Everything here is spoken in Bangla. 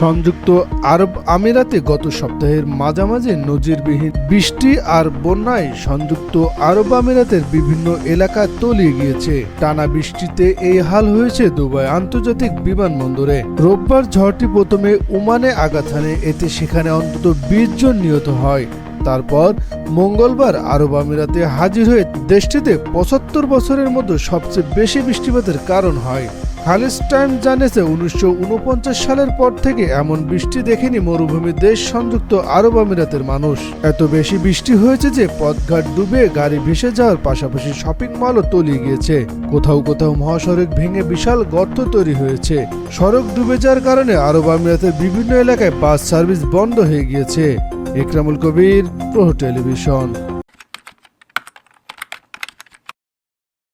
সংযুক্ত আরব আমিরাতে গত সপ্তাহের মাঝামাঝি নজিরবিহীন বৃষ্টি আর বন্যায় সংযুক্ত আরব আমিরাতের বিভিন্ন এলাকা তলিয়ে গিয়েছে। টানা বৃষ্টিতে এই হাল হয়েছে দুবাই আন্তর্জাতিক বিমানবন্দরে। রোববার ঝড়টি প্রথমে ওমানে আঘাত হানে, এতে সেখানে অন্তত বিশ জন নিহত হয়। তারপর মঙ্গলবার আরব আমিরাতে হাজির হয়ে দেশটিতে পঁচাত্তর বছরের মধ্যে সবচেয়ে বেশি বৃষ্টিপাতের কারণ হয়। খালিজ টাইম জানিয়েছে উনিশশো ঊনপঞ্চাশ সালের পর থেকে এমন বৃষ্টি দেখেনি মরুভূমি দেশ সংযুক্ত আরব আমিরাতের মানুষ। এত বেশি বৃষ্টি হয়েছে যে পথঘাট ডুবে গাড়ি ভেসে যাওয়ার পাশাপাশি শপিং মলও তলিয়ে গিয়েছে। কোথাও কোথাও মহাসড়ক ভেঙে বিশাল গর্ত তৈরি হয়েছে। সড়ক ডুবে যাওয়ার কারণে আরব আমিরাতের বিভিন্ন এলাকায় বাস সার্ভিস বন্ধ হয়ে গিয়েছে। Ekramul Kabir pro television.